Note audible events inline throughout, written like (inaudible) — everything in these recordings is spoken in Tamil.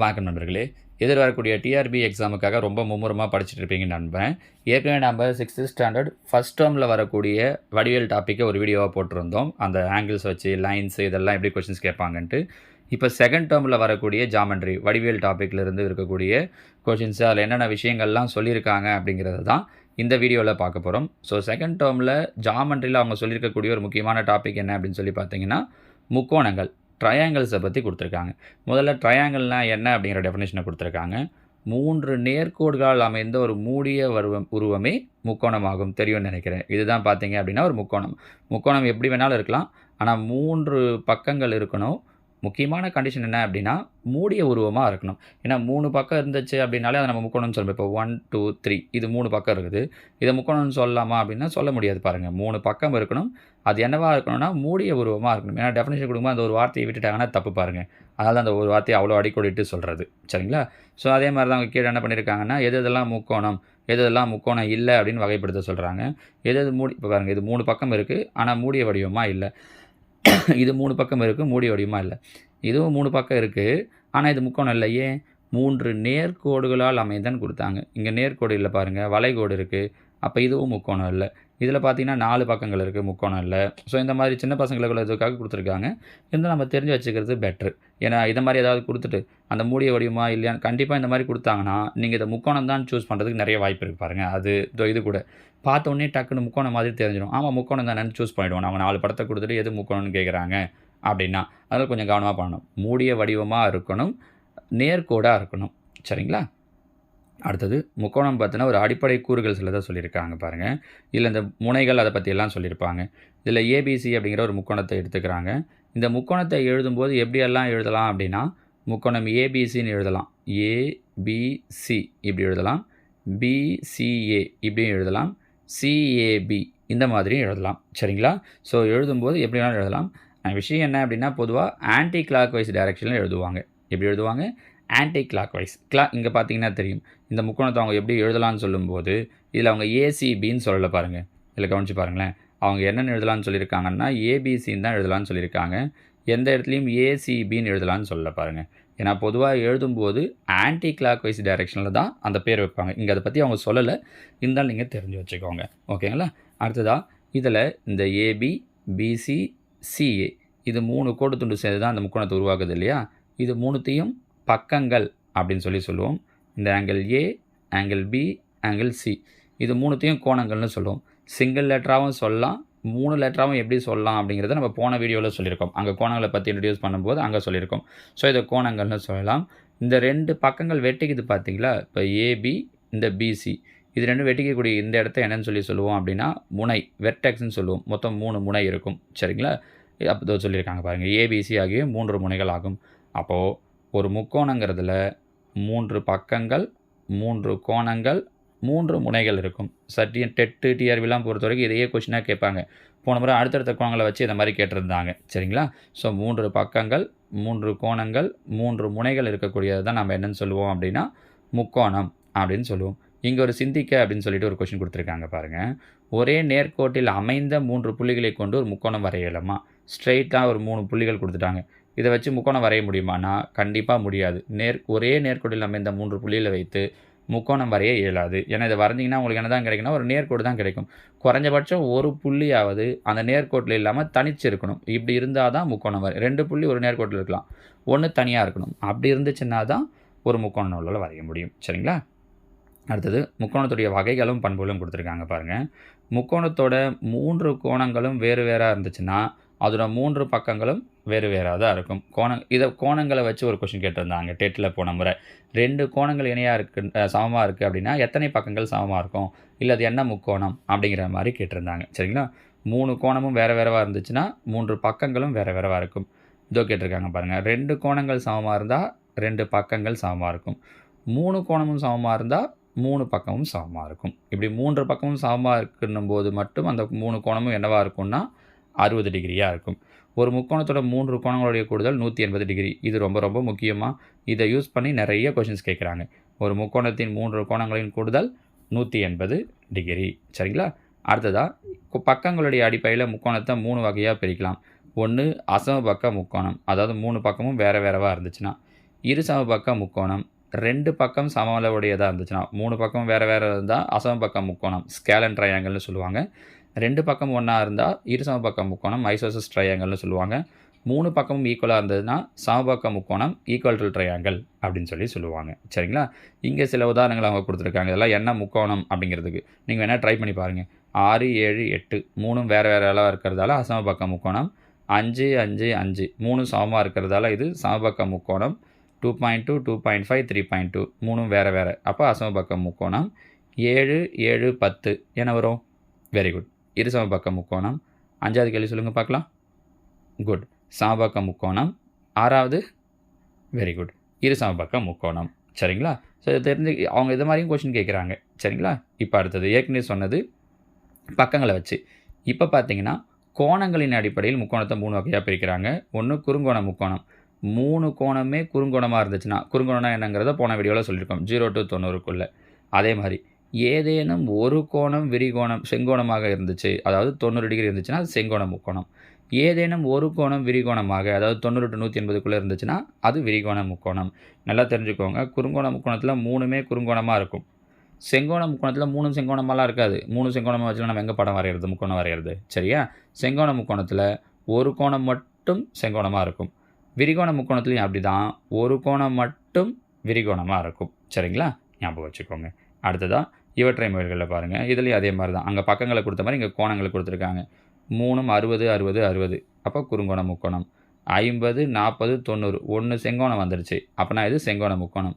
வணக்கம் நண்பர்களே. எதிர்வரக்கூடிய டிஆர்பி எக்ஸாமுக்காக ரொம்ப மும்முரமாக படிச்சுட்டு இருப்பீங்கன்னு நண்பேன் ஏற்கனவே நம்ம சிக்ஸ்த்து ஸ்டாண்டர்ட் ஃபஸ்ட் டேர்மில் வரக்கூடிய வடிவியல் டாப்பிக்கை ஒரு வீடியோவாக போட்டிருந்தோம். அந்த ஆங்கிள்ஸ் வச்சு லைன்ஸ் இதெல்லாம் எப்படி கொஷின்ஸ் கேட்பாங்கன்ட்டு. இப்போ செகண்ட் டேர்மில் வரக்கூடிய ஜாமெண்ட்ரி வடிவியல் டாப்பிக்கில் இருந்து இருக்கக்கூடிய கொஷின்ஸ் அதில் என்னென்ன விஷயங்கள்லாம் சொல்லியிருக்காங்க அப்படிங்கிறது தான் இந்த வீடியோவில் பார்க்க போகிறோம் ஸோ செகண்ட் டேர்மில் ஜாமெண்ட்ரியில் அவங்க சொல்லியிருக்கக்கூடிய ஒரு முக்கியமான டாபிக் என்ன அப்படின்னு சொல்லி பார்த்தீங்கன்னா முக்கோணங்கள். ட்ரையாங்கிள்ஸை பற்றி கொடுத்துருக்காங்க. முதல்ல ட்ரையாங்கிள்னால் என்ன அப்படிங்கிற டெஃபினேஷனை கொடுத்துருக்காங்க. மூன்று நேர்கோடுகளால் அமைந்த ஒரு மூடிய வருவம் உருவமே முக்கோணமாகும் தெரியும்னு நினைக்கிறேன். இதுதான் பார்த்தீங்க அப்படின்னா ஒரு முக்கோணம். முக்கோணம் எப்படி வேணாலும் இருக்கலாம். ஆனால் மூன்று பக்கங்கள் இருக்கணும். முக்கியமான கண்டிஷன் என்ன அப்படின்னா மூடிய உருவமாக இருக்கணும். ஏன்னா மூணு பக்கம் இருந்துச்சு அப்படின்னாலே அதை நம்ம முக்கோணம்னு சொல்லணும் இப்போ ஒன் டூ த்ரீ இது மூணு பக்கம் இருக்குது. இதை முக்கோணம்னு சொல்லலாமா அப்படின்னா சொல்ல முடியாது பாருங்கள் மூணு பக்கம் இருக்கணும். அது என்னவாக இருக்கணும்னா மூடிய உருவமாக இருக்கணும். ஏன்னா டெஃபினேஷன் கொடுக்கும்போது அந்த ஒரு வார்த்தையை விட்டுட்டாங்கன்னா தப்பு பாருங்கள் அதனால அந்த ஒரு வார்த்தையை அவ்வளோ அடிக்கொடிட்டு சொல்கிறது சரிங்களா? ஸோ அதே மாதிரி தான் அவங்க கீழே என்ன பண்ணியிருக்காங்கன்னா எது இதெல்லாம் முக்கோணம் எது இதெல்லாம் முக்கோணம் இல்லை அப்படின்னு வகைப்படுத்த சொல்கிறாங்க எது எது மூடி இப்போ பாருங்கள் இது மூணு பக்கம் இருக்குது ஆனால் மூடிய வடிவமாக இல்லை. (coughs) இது மூணு பக்கம் இருக்குது மூடி வடிவமாக இல்லை. இதுவும் மூணு பக்கம் இருக்குது ஆனால் இது முக்கோணம் இல்லை. ஏன்? மூன்று நேர்கோடுகளால் அமைந்தன்னு கொடுத்தாங்க. இங்கே நேர்கோடு இல்லை பாருங்கள் வளைகோடு இருக்குது அப்போ இதுவும் முக்கோணம் இல்லை. இதில் பார்த்தீங்கன்னா நாலு பக்கங்கள் இருக்குது முக்கோணம் இல்லை. ஸோ இந்த மாதிரி சின்ன பசங்களுக்கு இதுக்காக கொடுத்துருக்காங்க. இருந்தால் நம்ம தெரிஞ்சு வச்சுக்கிறது பெட்ரு ஏன்னா இதை மாதிரி ஏதாவது கொடுத்துட்டு அந்த மூடிய வடிவமா இல்லையான்னு கண்டிப்பாக இந்த மாதிரி கொடுத்தாங்கன்னா நீங்கள் இதை முக்கோணம் தான் சூஸ் பண்ணுறதுக்கு நிறைய வாய்ப்பு இருக்குது பாருங்கள் அது இது கூட. பார்த்த உடனே டக்குன்னு முக்கோணம் மாதிரி தெரிஞ்சிடும். ஆமாம் முக்கோணம் தானே சூஸ் பண்ணிவிடுவோம் அவங்க நாலு படத்தை கொடுத்துட்டு எது முக்கோணம்னு கேட்குறாங்க அப்படின்னா அதில் கொஞ்சம் கவனமாக பண்ணணும். மூடிய வடிவமாக இருக்கணும். நேர்கோடாக இருக்கணும். சரிங்களா? அடுத்தது முக்கோணம் பார்த்தினா ஒரு அடிப்படை கூறுகள் சில தான் சொல்லியிருக்காங்க பாருங்கள் இல்லை இந்த முனைகள் அதை பற்றியெல்லாம் சொல்லியிருப்பாங்க. இதில் ஏபிசி அப்படிங்கிற ஒரு முக்கோணத்தை எடுத்துக்கிறாங்க. இந்த முக்கோணத்தை எழுதும்போது எப்படியெல்லாம் எழுதலாம் அப்படின்னா முக்கோணம் ஏபிசின்னு எழுதலாம். ஏபிசி இப்படி எழுதலாம். பிசிஏ இப்படியும் எழுதலாம். சிஏபி இந்த மாதிரியும் எழுதலாம். சரிங்களா? ஸோ எழுதும்போது எப்படி வேணாலும் எழுதலாம். விஷயம் என்ன அப்படின்னா பொதுவாக ஆன்டி கிளாக் வைஸ் டைரக்ஷனில் எழுதுவாங்க. எப்படி எழுதுவாங்க? ஆன்டி கிளாக் வைஸ் கிளா இங்கே பார்த்தீங்கன்னா தெரியும். இந்த முக்கோணத்தை அவங்க எப்படி எழுதலாம்னு சொல்லும்போது இதில் அவங்க ஏசிபின்னு சொல்லலை பாருங்கள் இதில் கவனிச்சு பாருங்களேன். அவங்க என்னென்னு எழுதலாம்னு சொல்லியிருக்காங்கன்னா ஏபிசின்னு தான் எழுதலாம்னு சொல்லியிருக்காங்க. எந்த இடத்துலையும் ஏசிபின்னு எழுதலாம்னு சொல்லலை பாருங்கள் ஏன்னா பொதுவாக எழுதும்போது ஆன்டி கிளாக் வைஸ் டைரெக்ஷனில் தான் அந்த பேர் வைப்பாங்க. இங்கே அதை பற்றி அவங்க சொல்லலை. இருந்தாலும் நீங்கள் தெரிஞ்சு வச்சுக்கோங்க. ஓகேங்களா? அடுத்ததாக இதில் இந்த ஏபி பிசி சிஏ இது மூணு கோடு துண்டு சேர்ந்து தான் அந்த முக்கோணத்தை உருவாக்குது இல்லையா? இது மூணுத்தையும் பக்கங்கள் அப்படின்னு சொல்லி சொல்லுவோம். இந்த angle A angle B angle C இது மூணுத்தையும் கோணங்கள்னு சொல்லுவோம். சிங்கிள் லெட்டராகவும் சொல்லலாம் மூணு லெட்டராகவும் எப்படி சொல்லலாம் அப்படிங்கிறத நம்ம போன வீடியோவில் சொல்லியிருக்கோம். அங்கே கோணங்களை பற்றி இன்ட்ரடியூஸ் பண்ணும்போது அங்கே சொல்லியிருக்கோம். ஸோ இதை கோணங்கள்னு சொல்லலாம். இந்த ரெண்டு பக்கங்கள் வெட்டிக்குது பார்த்தீங்களா? இப்போ ஏபி இந்த பிசி இது ரெண்டும் வெட்டிக்கக்கூடிய இந்த இடத்த என்னன்னு சொல்லி சொல்லுவோம் அப்படின்னா முனை வெர்டெக்ஸ்னு சொல்லுவோம். மொத்தம் மூணு முனை இருக்கும். சரிங்களா? அப்போ சொல்லியிருக்காங்க பாருங்கள் ஏபிசி ஆகிய மூன்று முனைகள் ஆகும். அப்போது ஒரு முக்கோணங்கிறதுல மூன்று பக்கங்கள் மூன்று கோணங்கள் மூன்று முனைகள் இருக்கும். சட்டி டெட்டு டிஆர்பிலாம் பொறுத்த வரைக்கும் இதையே கொஷினாக கேட்பாங்க. போன முறை அடுத்தடுத்த கோணங்களை வச்சு இந்த மாதிரி கேட்டிருந்தாங்க. சரிங்களா? ஸோ மூன்று பக்கங்கள் மூன்று கோணங்கள் மூன்று முனைகள் இருக்கக்கூடியது தான் நம்ம என்னென்னு சொல்லுவோம் அப்படின்னா முக்கோணம் அப்படின்னு சொல்லுவோம். இங்கே ஒரு சிந்திக்க அப்படின்னு சொல்லிட்டு ஒரு கொஷின் கொடுத்துருக்காங்க பாருங்கள் ஒரே நேர்கோட்டில் அமைந்த மூன்று புள்ளிகளை கொண்டு ஒரு முக்கோணம் வரையலாமா? ஸ்ட்ரெயிட்டாக ஒரு மூணு புள்ளிகள் கொடுத்துட்டாங்க. இதை வச்சு முக்கோணம் வரைய முடியுமானா? கண்டிப்பாக முடியாது. நேர் ஒரே நேர்கோட்டில் அமைந்த மூன்று புள்ளிகளை வைத்து முக்கோணம் வரைய இயலாது. ஏன்னா இதை வரைஞ்சிங்கன்னா உங்களுக்கு என்ன தான் கிடைக்குன்னா ஒரு நேர்கோடு தான் கிடைக்கும். குறைஞ்சபட்சம் ஒரு புள்ளியாவது அந்த நேர்கோட்டில் இல்லாமல் தனிச்சு இருக்கணும் இப்படி இருந்தால் தான் முக்கோணம் வரை ரெண்டு புள்ளி ஒரு நேர்கோட்டில் இருக்கலாம். ஒன்று தனியாக இருக்கணும். அப்படி இருந்துச்சுன்னா தான் ஒரு முக்கோண நூலில் வரைய முடியும். சரிங்களா? அடுத்தது முக்கோணத்துடைய வகைகளும் பண்புகளும் கொடுத்துருக்காங்க பாருங்கள் முக்கோணத்தோட மூன்று கோணங்களும் வேறு வேறாக இருந்துச்சுன்னா அதோட மூன்று பக்கங்களும் வேறு வேறாக தான் இருக்கும். கோணம் இதை கோணங்களை வச்சு ஒரு கொஷின் கேட்டிருந்தாங்க டெட்டில் போன முறை. ரெண்டு கோணங்கள் இணையாக இருக்கு சமமாக இருக்குது அப்படின்னா எத்தனை பக்கங்கள் சமமாக இருக்கும்? இல்லை அது என்ன முக்கோணம்? அப்படிங்கிற மாதிரி கேட்டிருந்தாங்க. சரிங்களா? மூணு கோணமும் வேறு வேறவாக இருந்துச்சுன்னா மூன்று பக்கங்களும் வேறு வேறவாக இருக்கும். இதோ கேட்டிருக்காங்க பாருங்கள் ரெண்டு கோணங்கள் சமமாக இருந்தால் ரெண்டு பக்கங்கள் சமமாக இருக்கும். மூணு கோணமும் சமமாக இருந்தால் மூணு பக்கமும் சமமாக இருக்கும். இப்படி மூன்று பக்கமும் சமமாக இருக்குன்னும் போது மட்டும் அந்த மூணு கோணமும் என்னவாக இருக்கும்னா அறுபது டிகிரியாக இருக்கும். ஒரு முக்கோணத்தோட மூன்று கோணங்களுடைய கூடுதல் நூற்றி எண்பது டிகிரி. இது ரொம்ப ரொம்ப முக்கியமாக இதை யூஸ் பண்ணி நிறைய கொஷின்ஸ் கேட்குறாங்க ஒரு முக்கோணத்தின் மூன்று கோணங்களின் கூடுதல் நூற்றி எண்பது டிகிரி. சரிங்களா? அடுத்ததாக பக்கங்களுடைய அடிப்படையில் முக்கோணத்தை மூணு வகையாக பிரிக்கலாம். ஒன்று அசம பக்க முக்கோணம். அதாவது மூணு பக்கமும் வேறு வேறவாக இருந்துச்சுன்னா இரு சமபக்க முக்கோணம். ரெண்டு பக்கம் சம அளவுடையதாக இருந்துச்சுன்னா மூணு பக்கம் வேறு வேறு இருந்தால் அசமபக்க முக்கோணம். ஸ்கேலன் ட்ரையாங்கல்னு சொல்லுவாங்க. ரெண்டு பக்கம் ஒன்றா இருந்தால் இரு சமபக்க முக்கோணம் ஐசோசஸ் ட்ரையாங்கல்னு சொல்லுவாங்க. மூணு பக்கமும் ஈக்குவலாக இருந்ததுன்னா சமபக்க முக்கோணம் ஈக்குவல் ட்ரையாங்கல் அப்படின்னு சொல்லி சொல்லுவாங்க. சரிங்களா? இங்கே சில உதாரணங்கள் அவங்க கொடுத்துருக்காங்க. இதெல்லாம் என்ன முக்கோணம் அப்படிங்கிறதுக்கு. நீங்கள் வேணால் ட்ரை பண்ணி பாருங்கள் ஆறு ஏழு எட்டு. மூணும் வேறு வேறு அளவாக இருக்கிறதால அசமபக்க முக்கோணம். அஞ்சு அஞ்சு அஞ்சு. மூணு சமமாக இருக்கிறதால இது சமபக்க முக்கோணம். Two point two two point five three point two மூணும் வேறு வேறு. அப்போ அசமபக்க முக்கோணம். ஏழு ஏழு பத்து. என்ன வரும்? வெரி குட் இரு சமபக்க முக்கோணம். அஞ்சாவது கேள்வி சொல்லுங்கள் பார்க்கலாம். குட் சமபக்க முக்கோணம். ஆறாவது? வெரி குட் இரு சமபக்க முக்கோணம். சரிங்களா? ஸோ இதை தெரிஞ்சு அவங்க இது மாதிரியும் கொஷின் கேட்குறாங்க. சரிங்களா? இப்போ அடுத்தது ஏற்கனவே சொன்னது பக்கங்களை வச்சு. இப்போ பார்த்தீங்கன்னா கோணங்களின் அடிப்படையில் முக்கோணத்தை மூணு வகையாக பிரிக்கிறாங்க. ஒன்று குறுங்கோண முக்கோணம். மூணு கோணமே குறுங்கோணமாக இருந்துச்சுன்னா குறுங்கோணம் என்னங்கிறத போன வீடியோவில் சொல்லியிருக்கோம். ஜீரோ டு தொண்ணூறுக்குள்ளே. அதே மாதிரி ஏதேனும் ஒரு கோணம் விரிகோணம் செங்கோணமாக இருந்துச்சு அதாவது தொண்ணூறு டிகிரி இருந்துச்சுன்னா அது செங்கோண முக்கோணம். ஏதேனும் ஒரு கோணம் விரிகோணமாக அதாவது தொண்ணூறு டு நூற்றி எண்பதுக்குள்ளே இருந்துச்சுன்னா அது விரிகோண முக்கோணம். நல்லா தெரிஞ்சுக்கோங்க குறுங்கோண முக்கோணத்தில் மூணுமே குறுங்கோணமாக இருக்கும். செங்கோண முக்கோணத்தில் மூணு செங்கோணமாலாம் இருக்காது. மூணு செங்கோணமாக வச்சுலாம் நம்ம எங்கே படம் வரைகிறது முக்கோணம் வரைகிறது சரியா? செங்கோண முக்கோணத்தில் ஒரு கோணம் மட்டும் செங்கோணமாக இருக்கும். விரிகோண முக்கோணத்துலையும் அப்படி தான் ஒரு கோணம் மட்டும் விரிகோணமாக இருக்கும். சரிங்களா? ஞாபகம் வச்சுக்கோங்க. அடுத்ததாக இவற்றை முயல்களில் பாருங்கள் இதுலேயும் அதே மாதிரி தான் அங்கே பக்கங்களை கொடுத்த மாதிரி இங்கே கோணங்களை கொடுத்துருக்காங்க. மூணும் அறுபது அறுபது அறுபது. அப்போ குறுங்கோணம் முக்கோணம். ஐம்பது நாற்பது தொண்ணூறு. ஒன்று செங்கோணம் வந்துடுச்சு அப்போனா இது செங்கோண முக்கோணம்.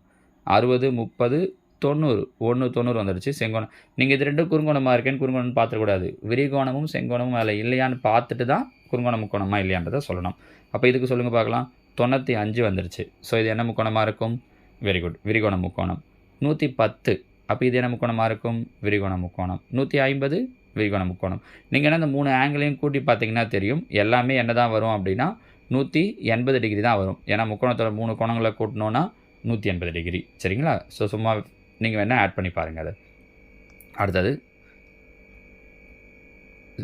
அறுபது முப்பது தொண்ணூறு. ஒன்று தொண்ணூறு வந்துடுச்சு செங்கோணம். நீங்கள் இது ரெண்டும் குறுங்கோணமாக இருக்கேன்னு குறுங்கோணம் பார்த்துக்கூடாது விரிகோணமும் செங்கோணமும் அதில் இல்லையான்னு பார்த்துட்டு தான் குறுங்கோணம் முக்கோணமா இல்லையான்றதை சொல்லணும். அப்போ இதுக்கு சொல்லுங்கள் பார்க்கலாம். தொண்ணூற்றி அஞ்சு வந்துருச்சு. ஸோ இது என்ன முக்கோணமாக இருக்கும்? வெரி குட் விரிகோண முக்கோணம். நூற்றி பத்து. அப்போ இது என்ன முக்கோணமாக இருக்கும்? விரிகோண முக்கோணம். நூற்றி ஐம்பது விரிகோண முக்கோணம். நீங்கள் என்ன இந்த மூணு ஆங்கிளையும் கூட்டி பார்த்தீங்கன்னா தெரியும். எல்லாமே என்ன தான் வரும் அப்படின்னா நூற்றி எண்பது டிகிரி தான் வரும். ஏன்னா முக்கோணத்தோட மூணு கோணங்களை கூட்டினோன்னா நூற்றி எண்பது டிகிரி சரிங்களா? ஸோ சும்மா நீங்கள் வேணால் ஆட் பண்ணி பாருங்கள் அதை. அடுத்தது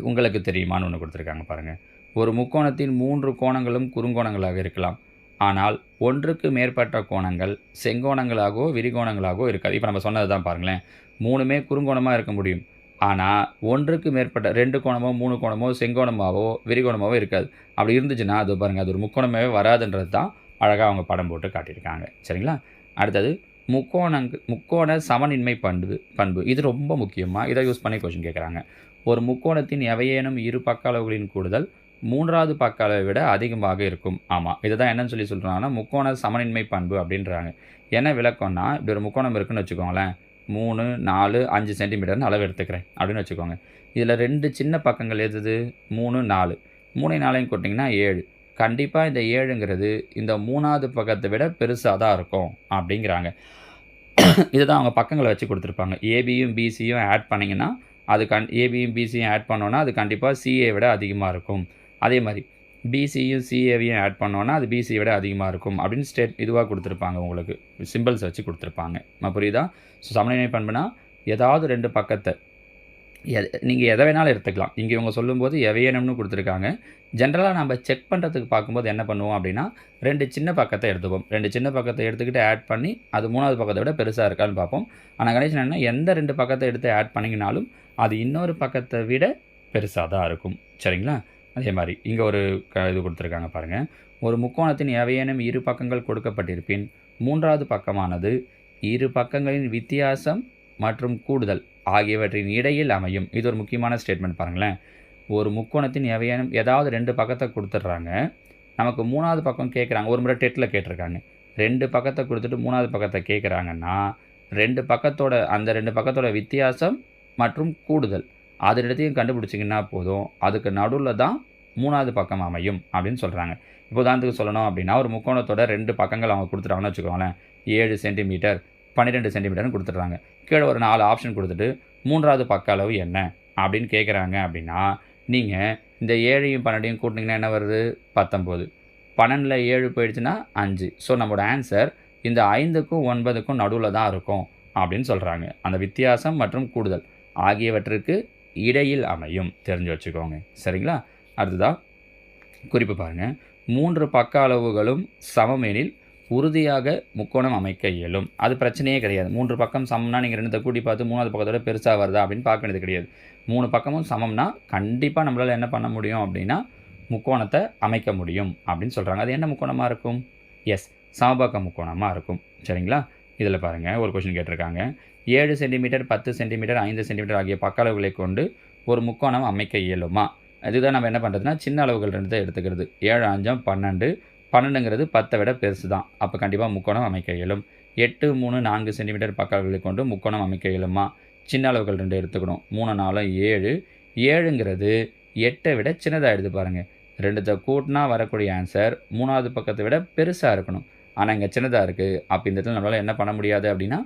உங்களுக்கு தெரியுமான்னு ஒன்று கொடுத்துருக்காங்க பாருங்கள் ஒரு முக்கோணத்தின் மூன்று கோணங்களும் குறுங்கோணங்களாக இருக்கலாம். ஆனால் ஒன்றுக்கு மேற்பட்ட கோணங்கள் செங்கோணங்களாகவோ விரிகோணங்களாகவோ இருக்காது. இப்போ நம்ம சொன்னது தான் பாருங்களேன். மூணுமே குறுங்கோணமாக இருக்க முடியும். ஆனால் ஒன்றுக்கு மேற்பட்ட ரெண்டு கோணமோ மூணு கோணமோ செங்கோணமாவோ விரிகோணமாகவோ இருக்காது. அப்படி இருந்துச்சுன்னா அது பாருங்கள் அது ஒரு முக்கோணமாகவே வராதுன்றது தான் அழகாக அவங்க படம் போட்டு காட்டியிருக்காங்க. சரிங்களா? அடுத்தது முக்கோணங்க முக்கோண சமனின்மை பண்பு பண்பு. இது ரொம்ப முக்கியமாக இதை யூஸ் பண்ணி கொஷின் கேட்குறாங்க ஒரு முக்கோணத்தின் எவையேனும் இரு பக்க அளவுகளின் கூடுதல் மூன்றாவது பக்க அளவை விட அதிகமாக இருக்கும். ஆமாம் இதை தான் என்னன்னு சொல்லி சொல்கிறாங்கன்னா முக்கோண சமனின்மை பண்பு அப்படின்றாங்க. என்ன விளக்கம்னா இப்படி ஒரு முக்கோணம் இருக்குன்னு வச்சுக்கோங்களேன். மூணு நாலு அஞ்சு சென்டிமீட்டர்னு அளவு எடுத்துக்கிறேன். அப்படின்னு வச்சுக்கோங்க. இதில் ரெண்டு சின்ன பக்கங்கள் எது மூணு நாலு. மூணு நாளையும் கொட்டிங்கன்னா ஏழு. கண்டிப்பாக இந்த ஏழுங்கிறது இந்த மூணாவது பக்கத்தை விட பெருசாக தான் இருக்கும் அப்படிங்கிறாங்க. இதுதான் அவங்க பக்கங்களை வச்சு கொடுத்துருப்பாங்க. ஏபியும் பிசியும் ஆட் பண்ணிங்கன்னா அது கண் ஏபியும் பிசியும் ஆட் பண்ணோன்னா அது கண்டிப்பாக சிஏ விட அதிகமாக இருக்கும். அதே மாதிரி பிசியும் சிஏவையும் ஆட் பண்ணோன்னா அது பிசியை விட அதிகமாக இருக்கும் அப்படின்னு ஸ்டேட் இதுவாக கொடுத்துருப்பாங்க உங்களுக்கு. சிம்பிள்ஸ் வச்சு கொடுத்துருப்பாங்க. புரியுதா? ஸோ சமநிலை பண்புனா ஏதாவது ரெண்டு பக்கத்தை எது நீங்கள் எதை வேணாலும் எடுத்துக்கலாம். இங்கே இவங்க சொல்லும்போது எவையணும்னு கொடுத்துருக்காங்க. ஜென்ரலாக நம்ம செக் பண்ணுறதுக்கு பார்க்கும்போது என்ன பண்ணுவோம் அப்படின்னா ரெண்டு சின்ன பக்கத்தை எடுத்துப்போம். ரெண்டு சின்ன பக்கத்தை எடுத்துக்கிட்டு ஆட் பண்ணி அது மூணாவது பக்கத்தை விட பெருசாக இருக்கான்னு பார்ப்போம். ஆனால் கணேசன் என்ன எந்த ரெண்டு பக்கத்தை எடுத்து ஆட் பண்ணிங்கனாலும் அது இன்னொரு பக்கத்தை விட பெருசாக தான் இருக்கும். சரிங்களா? அதே மாதிரி இங்கே ஒரு க இது கொடுத்துருக்காங்க பாருங்கள் ஒரு முக்கோணத்தின் எவையேனும் இரு பக்கங்கள் கொடுக்கப்பட்டிருப்பின் மூன்றாவது பக்கமானது இரு பக்கங்களின் வித்தியாசம் மற்றும் கூடுதல் ஆகியவற்றின் இடையில் அமையும். இது ஒரு முக்கியமான ஸ்டேட்மெண்ட் பாருங்களேன். ஒரு முக்கோணத்தின் எவையேனும் ஏதாவது ரெண்டு பக்கத்தை கொடுத்துட்றாங்க. நமக்கு மூணாவது பக்கம் கேட்குறாங்க. ஒரு முறை டெட்டில் கேட்டிருக்காங்க. ரெண்டு பக்கத்தை கொடுத்துட்டு மூணாவது பக்கத்தை கேட்குறாங்கன்னா ரெண்டு பக்கத்தோட அந்த ரெண்டு பக்கத்தோட வித்தியாசம் மற்றும் கூடுதல் அது இடத்தையும் கண்டுபிடிச்சிங்கன்னா போதும். அதுக்கு நடுவில் தான் மூணாவது பக்கம் அமையும் அப்படின்னு சொல்கிறாங்க இப்போ உதாரணத்துக்கு சொல்லணும் அப்படின்னா ஒரு முக்கோணத்தோட ரெண்டு பக்கங்கள் அவங்க கொடுத்துட்டாங்கன்னு வச்சுக்கோங்களேன். ஏழு சென்டிமீட்டர் பன்னிரெண்டு சென்டிமீட்டர்னு கொடுத்துட்றாங்க. கீழே ஒரு நாலு ஆப்ஷன் கொடுத்துட்டு மூன்றாவது பக்க அளவு என்ன அப்படின்னு கேட்குறாங்க அப்படின்னா நீங்கள் இந்த ஏழையும் பன்னெண்டையும் கூட்டினீங்கன்னா என்ன வருது? பத்தொம்போது. பன்னெண்டில் ஏழு போயிடுச்சுன்னா அஞ்சு. ஸோ நம்மளோட ஆன்சர் இந்த ஐந்துக்கும் ஒன்பதுக்கும் நடுவில் தான் இருக்கும் அப்படின்னு சொல்கிறாங்க அந்த வித்தியாசம் மற்றும் கூடுதல். ஆகியவற்றுக்கு இடையில் அமையும். தெரிஞ்சு வச்சுக்கோங்க. சரிங்களா? அடுத்ததாக குறிப்பு பாருங்கள் மூன்று பக்க அளவுகளும் சமமெனில் உறுதியாக முக்கோணம் அமைக்க இயலும். அது பிரச்சனையே கிடையாது. மூன்று பக்கம் சமம்னா நீங்கள் ரெண்டு கூட்டி பார்த்து மூணாவது பக்கத்தோட பெருசாக வருதா அப்படின்னு பார்க்க வேண்டியது கிடையாது. மூணு பக்கமும் சமம்னா கண்டிப்பாக நம்மளால் என்ன பண்ண முடியும் அப்படின்னா முக்கோணத்தை அமைக்க முடியும் அப்படின்னு சொல்கிறாங்க அது என்ன முக்கோணமாக இருக்கும்? எஸ் சமபக்க முக்கோணமாக இருக்கும். சரிங்களா? இதில் பாருங்கள் ஒரு கொஷின் கேட்டிருக்காங்க. ஏழு சென்டிமீட்டர் பத்து சென்டிமீட்டர் ஐந்து சென்டிமீட்டர் ஆகிய பக்க அளவுகளை கொண்டு ஒரு முக்கோணம் அமைக்க இயலுமா? இதுதான் நம்ம என்ன பண்ணுறதுனா சின்ன அளவுகள் ரெண்டு எடுத்துக்கிறது. ஏழு அஞ்சம் பன்னெண்டு. பன்னெண்டுங்கிறது பத்தை விட பெருசு தான். அப்போ கண்டிப்பாக முக்கோணம் அமைக்க இயலும். எட்டு மூணு நான்கு சென்டிமீட்டர் பக்க அளவுகளை கொண்டு முக்கோணம் அமைக்க இயலுமா? சின்ன அளவுகள் ரெண்டு எடுத்துக்கணும். மூணு நாலும் ஏழு. ஏழுங்கிறது எட்டை விட சின்னதாக எடுத்து பாருங்கள் ரெண்டுத்தை கூட்டினா வரக்கூடிய ஆன்சர் மூணாவது பக்கத்தை விட பெருசாக இருக்கணும். ஆனால் இங்கே சின்னதாக இருக்குது அப்போ இந்த இடத்துல நம்மளால் என்ன பண்ண முடியாது அப்படின்னா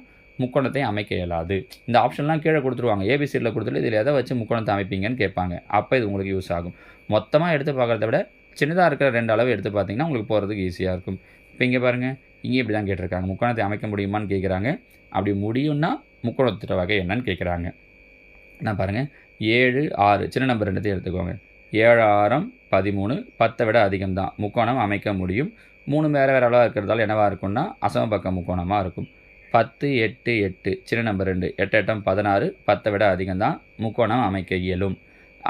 முக்கோணத்தை அமைக்க இயலாது. இந்த ஆப்ஷன்லாம் கீழே கொடுத்துருவாங்க. ஏபிசியில் கொடுத்துட்டு இதில் எதை வச்சு முக்கோணத்தை அமைப்பீங்கன்னு கேட்பாங்க. அப்போ இது உங்களுக்கு யூஸ் ஆகும். மொத்தமாக எடுத்து பார்க்குறத விட சின்னதாக இருக்கிற ரெண்டு அளவு எடுத்து பார்த்தீங்கன்னா உங்களுக்கு போகிறதுக்கு ஈஸியாக இருக்கும். இப்போ இங்கே பாருங்கள் இங்கே இப்படி தான் கேட்டிருக்காங்க. முக்கோணத்தை அமைக்க முடியுமான்னு கேட்குறாங்க. அப்படி முடியும்னா முக்கோணத்திட்ட வகை என்னன்னு கேட்குறாங்க. நான் பாருங்கள் ஏழு ஆறு சின்ன நம்பர் ரெண்டுத்தையும் எடுத்துக்கோங்க. ஏழு ஆறம் பதிமூணு பத்தை விட அதிகம் தான் முக்கோணம் அமைக்க முடியும். மூணு வேறு வேறு அளவாக இருக்கிறதால என்னவாக இருக்கும்னா அசமபக்க முக்கோணமாக இருக்கும். பத்து எட்டு எட்டு. சின்ன நம்பர் ரெண்டு. எட்டு எட்டம் பதினாறு. பத்தை விட அதிகம் தான் முக்கோணம் அமைக்க இயலும்.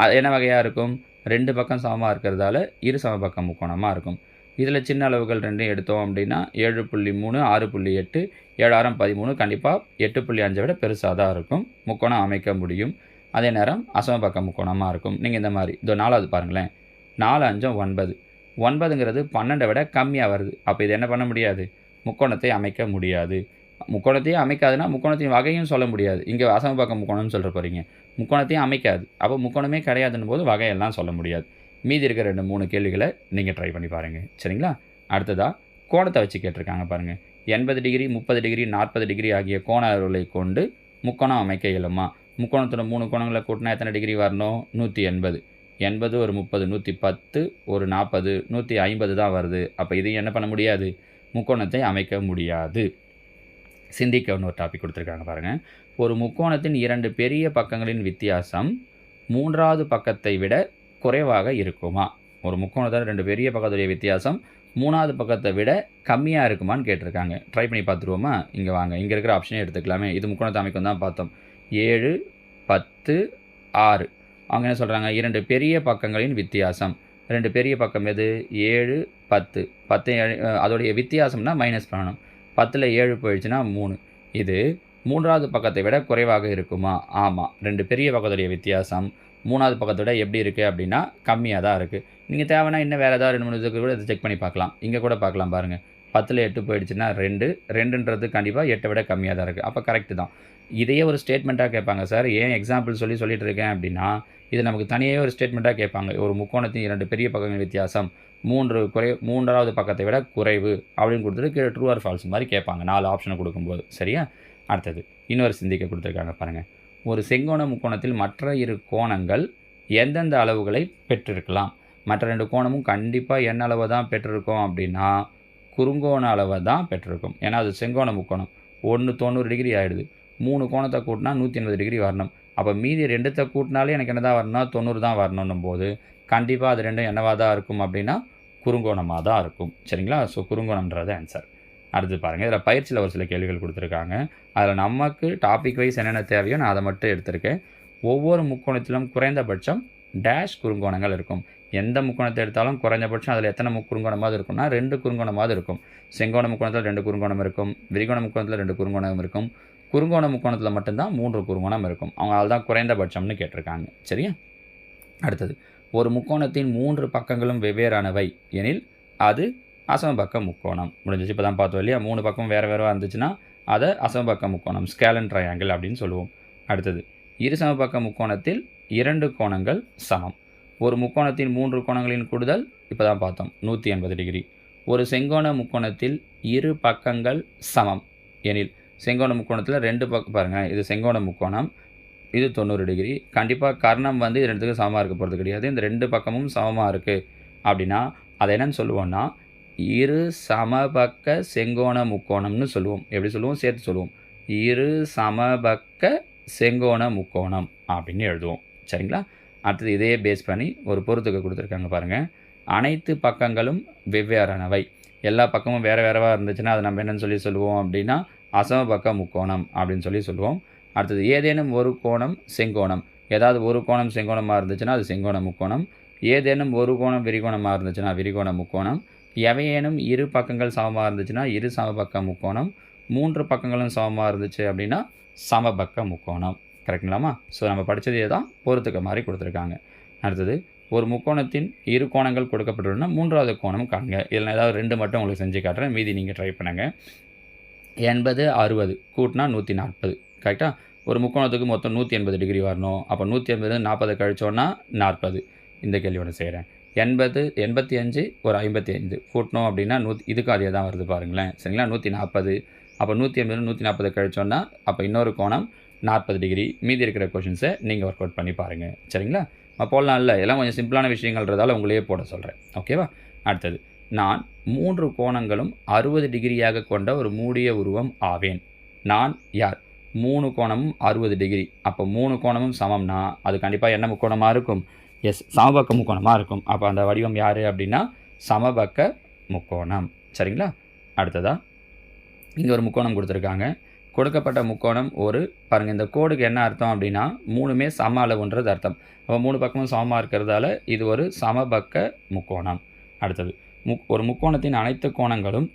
அது என்ன வகையாக இருக்கும்? ரெண்டு பக்கம் சமமாக இருக்கிறதால இரு சமபக்க முக்கோணமாக இருக்கும். இதில் சின்ன அளவுகள் ரெண்டும் எடுத்தோம் அப்படின்னா ஏழு புள்ளி மூணு ஆறு புள்ளி எட்டு ஏழாயிரம் பதிமூணு கண்டிப்பாக எட்டு புள்ளி அஞ்சை விட பெருசாக தான் இருக்கும். முக்கோணம் அமைக்க முடியும். அதே நேரம் அசமபக்க முக்கோணமாக இருக்கும். நீங்கள் இந்த மாதிரி இதோ நாலாவது பாருங்களேன். நாலு அஞ்சம் ஒன்பது. ஒன்பதுங்கிறது பன்னெண்டை விட கம்மியாக வருது. அப்போ இது என்ன பண்ண முடியாது? முக்கோணத்தை அமைக்க முடியாது. முக்கோணத்தையும் அமைக்காதுன்னா முக்கோணத்தின் வகையும் சொல்ல முடியாது. இங்கே அசமபக்க முக்கோணம்னு சொல்கிற போகிறீங்க முக்கோணத்தையும் அமைக்காது. அப்போ முக்கோணமே கிடையாதுன்னு போது வகையெல்லாம் சொல்ல முடியாது. மீதி இருக்கிற ரெண்டு மூணு கேள்விகளை நீங்கள் ட்ரை பண்ணி பாருங்கள் சரிங்களா? அடுத்ததாக கோணத்தை வச்சு கேட்டிருக்காங்க பாருங்கள் எண்பது டிகிரி முப்பது டிகிரி நாற்பது டிகிரி ஆகிய கோண அருளை கொண்டு முக்கோணம் அமைக்க இயலுமா? முக்கோணத்தோட மூணு கோணங்களை கூட்டினா எத்தனை டிகிரி வரணும்? நூற்றி எண்பது. எண்பது ஒரு முப்பது நூற்றி பத்து ஒரு நாற்பது நூற்றி ஐம்பது தான் வருது. அப்போ இதையும் என்ன பண்ண முடியாது? முக்கோணத்தை அமைக்க முடியாது. சிந்திக்க ஒரு டாபிக் கொடுத்துருக்காங்க பாருங்கள் ஒரு முக்கோணத்தின் இரண்டு பெரிய பக்கங்களின் வித்தியாசம் மூன்றாவது பக்கத்தை விட குறைவாக இருக்குமா? ஒரு முக்கோணத்தில் ரெண்டு பெரிய பக்கத்துடைய வித்தியாசம் மூணாவது பக்கத்தை விட கம்மியாக இருக்குமான்னு கேட்டிருக்காங்க. ட்ரை பண்ணி பார்த்துருவோமா? இங்கே வாங்க. இங்கே இருக்கிற ஆப்ஷனே எடுத்துக்கலாமே. இது முக்கோணத்தை அமைக்கும் தான் பார்த்தோம். ஏழு பத்து ஆறு. அவங்க என்ன சொல்கிறாங்க இரண்டு பெரிய பக்கங்களின் வித்தியாசம். ரெண்டு பெரிய பக்கம் எது? ஏழு பத்து. பத்து அதோடைய வித்தியாசம்னா மைனஸ் பண்ணணும். பத்தில் ஏழு போயிடுச்சுன்னா மூணு. இது மூன்றாவது பக்கத்தை விட குறைவாக இருக்குமா? ஆமாம் ரெண்டு பெரிய பக்கத்துடைய வித்தியாசம். மூணாவது பக்கத்தை விட எப்படி இருக்குது அப்படின்னா கம்மியாக தான் இருக்குது நீங்கள் தேவைன்னா இன்னும் வேறு ஏதாவது ரெண்டு மூணு இதுக்கு கூட இதை செக் பண்ணி பார்க்கலாம். இங்கே கூட பார்க்கலாம் பாருங்கள் பத்தில் எட்டு போயிடுச்சுன்னா ரெண்டு. ரெண்டுன்றது கண்டிப்பாக எட்டை விட கம்மியாக தான் இருக்குது அப்போ கரெக்டு தான். இதையே ஒரு ஸ்டேட்மெண்ட்டாக கேட்பாங்க. சார் ஏன் எக்ஸாம்பிள் சொல்லி சொல்லிட்டு இருக்கேன் அப்படின்னா இது நமக்கு தனியே ஒரு ஸ்டேட்மெண்ட்டாக கேட்பாங்க. ஒரு முக்கோணத்தின் இரண்டு பெரிய பக்கங்கள் வித்தியாசம். மூன்று குறை மூன்றாவது பக்கத்தை விட குறைவு அப்படின்னு கொடுத்துட்டு கீழே ட்ரூ ஆர் ஃபால்ஸ் மாதிரி கேட்பாங்க. நாலு ஆப்ஷனை கொடுக்கும்போது. சரியா? அடுத்தது இன்னொரு சிந்திக்க கொடுத்துருக்காங்க பாருங்கள் ஒரு செங்கோண முக்கோணத்தில் மற்ற இரு கோணங்கள் எந்தெந்த அளவுகளை பெற்றிருக்கலாம்? மற்ற ரெண்டு கோணமும் கண்டிப்பாக என்ன அளவை தான் பெற்றிருக்கோம் அப்படின்னா குறுங்கோண அளவை தான் பெற்றிருக்கும். ஏன்னா அது செங்கோண முக்கோணம். ஒன்று தொண்ணூறு டிகிரி ஆகிடுது மூணு கோணத்தை கூட்டினா நூற்றி எண்பது டிகிரி வரணும். அப்போ மீதி ரெண்டுத்தை கூட்டினாலே எனக்கு என்ன தான் வரணும்னா தொண்ணூறு தான் வரணுன்னும் போது கண்டிப்பாக அது ரெண்டும் என்னவாக தான் இருக்கும் அப்படின்னா குறுங்கோணமாக தான் இருக்கும். சரிங்களா? ஸோ குறுங்கோணம்ன்றது ஆன்சர் அடுத்து பாருங்கள் இதில் பயிற்சியில் ஒரு சில கேள்விகள் கொடுத்துருக்காங்க. அதில் நமக்கு டாபிக் வைஸ் என்னென்ன தேவையோ நான் அதை மட்டும் எடுத்திருக்கேன். ஒவ்வொரு முக்கோணத்திலும் குறைந்தபட்சம் டேஷ் குறுங்கோணங்கள் இருக்கும். எந்த முக்கோணத்தை எடுத்தாலும் குறைஞ்சபட்சம் அதில் எத்தனை மு குறுங்கோணமாவது இருக்கும்னா ரெண்டு குறுங்கோணமாவது இருக்கும். செங்கோண முக்கோணத்தில் ரெண்டு குறுங்கோணம் இருக்கும். விரிகோண முக்கோணத்தில் ரெண்டு குறுங்கோணம் இருக்கும். குறுங்கோண முக்கோணத்தில் மட்டும்தான் மூன்று குறுங்கோணம் இருக்கும். அவங்களால தான் குறைந்தபட்சம்னு கேட்டிருக்காங்க. சரியா? அடுத்தது ஒரு முக்கோணத்தின் மூன்று பக்கங்களும் வெவ்வேறானவை எனில் அது அசமபக்க முக்கோணம். முடிஞ்சிச்சு. இப்போ தான் பார்த்தோம் இல்லையா? மூணு பக்கம் வேறு வேறு இருந்துச்சுன்னா அதை அசமபக்க முக்கோணம் ஸ்கேலன் ட்ரையாங்கிள் அப்படின்னு சொல்லுவோம். அடுத்தது இரு சமபக்க முக்கோணத்தில் இரண்டு கோணங்கள் சமம். ஒரு முக்கோணத்தின் மூன்று கோணங்களின் கூடுதல் இப்போ தான் பார்த்தோம் நூற்றி எண்பது டிகிரி. ஒரு செங்கோண முக்கோணத்தில் இரு பக்கங்கள் சமம் எனில் செங்கோண முக்கோணத்தில் ரெண்டு பக்கம் பாருங்கள் இது செங்கோண முக்கோணம் இது தொண்ணூறு டிகிரி. கண்டிப்பாக கர்ணம் வந்து இது ரெண்டுத்துக்கும் சமமாக இருக்க போகிறது கிடையாது. இந்த ரெண்டு பக்கமும் சமமாக இருக்குது அப்படின்னா அதை என்னென்னு சொல்லுவோம்னா இரு சமபக்க செங்கோண முக்கோணம்னு சொல்லுவோம். எப்படி சொல்லுவோம்? சேர்த்து சொல்லுவோம். இரு சமபக்க செங்கோண முக்கோணம் அப்படின்னு எழுதுவோம். சரிங்களா? அடுத்தது இதையே பேஸ் பண்ணி ஒரு பொறுத்துக்கு கொடுத்துருக்காங்க பாருங்கள் அனைத்து பக்கங்களும் வெவ்வேறானவை. எல்லா பக்கமும் வேறு வேறவா இருந்துச்சுன்னா அது நம்ம என்னென்னு சொல்லி சொல்லுவோம் அப்படின்னா அசமபக்க முக்கோணம் அப்படின்னு சொல்லி சொல்லுவோம். அடுத்தது ஏதேனும் ஒரு கோணம் செங்கோணம். ஏதாவது ஒரு கோணம் செங்கோணமாக இருந்துச்சுன்னா அது செங்கோண முக்கோணம். ஏதேனும் ஒரு கோணம் விரிகோணமாக இருந்துச்சுன்னா விரிகோண முக்கோணம். எவையேனும் இரு பக்கங்கள் சமமாக இருந்துச்சுன்னா இரு சமபக்க முக்கோணம். மூன்று பக்கங்களும் சமமாக இருந்துச்சு அப்படின்னா சமபக்க முக்கோணம். கரெக்டுங்களாமா ஸோ நம்ம படித்ததே தான் பொறுத்துக்க மாதிரி கொடுத்துருக்காங்க. அடுத்தது ஒரு முக்கோணத்தின் இரு கோணங்கள் கொடுக்கப்பட்டுள்ளன மூன்றாவது கோணம் காணுங்க. இதில் ஏதாவது ரெண்டு மட்டும் உங்களுக்கு செஞ்சு காட்டுறேன். மீதி நீங்கள் ட்ரை பண்ணுங்கள் எண்பது அறுபது கூட்டினா நூற்றி நாற்பது. கரெக்டாக ஒரு முக்கோணத்துக்கு மொத்தம் நூற்றி எண்பது டிகிரி வரணும். அப்போ நூற்றி எண்பது நாற்பது கழிச்சோன்னா நாற்பது. இந்த கேள்வியோட செய்கிறேன் எண்பது எண்பத்தி அஞ்சு ஒரு ஐம்பத்தி ஐந்து. கூட்டணும் அப்படின்னா நூற்றி இதுக்கு அதே தான் வருது பாருங்களேன். சரிங்களா? நூற்றி நாற்பது. அப்போ நூற்றி எண்பது நூற்றி நாற்பது கழிச்சோன்னா அப்போ இன்னொரு கோணம் நாற்பது டிகிரி மீதி இருக்கிற கொஷின்ஸை நீங்கள் ஒர்க் அவுட் பண்ணி பாருங்கள் சரிங்களா? நான் போடலாம் இல்லை? எல்லாம் கொஞ்சம் சிம்பிளான விஷயங்கள்ன்றதால உங்களையே போட சொல்கிறேன் ஓகேவா அடுத்தது. நான் மூன்று கோணங்களும் அறுபது டிகிரியாக கொண்ட ஒரு மூடிய உருவம் ஆவேன். நான் யார்? மூணு கோணமும் அறுபது டிகிரி. அப்போ மூணு கோணமும் சமம்னா அது கண்டிப்பாக என்ன முக்கோணமாக இருக்கும்? எஸ் சமபக்க முக்கோணமாக இருக்கும். அப்போ அந்த வடிவம் யார் அப்படின்னா சமபக்க முக்கோணம். சரிங்களா? அடுத்ததா? இங்கே ஒரு முக்கோணம் கொடுத்துருக்காங்க. கொடுக்கப்பட்ட முக்கோணம் ஒரு பாருங்கள் இந்த கோடுக்கு என்ன அர்த்தம் அப்படின்னா மூணுமே சம அளவுன்றது அர்த்தம். அப்போ மூணு பக்கமும் சமமாக இருக்கிறதால இது ஒரு சமபக்க முக்கோணம். அடுத்தது முக் ஒரு முக்கோணத்தின் அனைத்து கோணங்களும்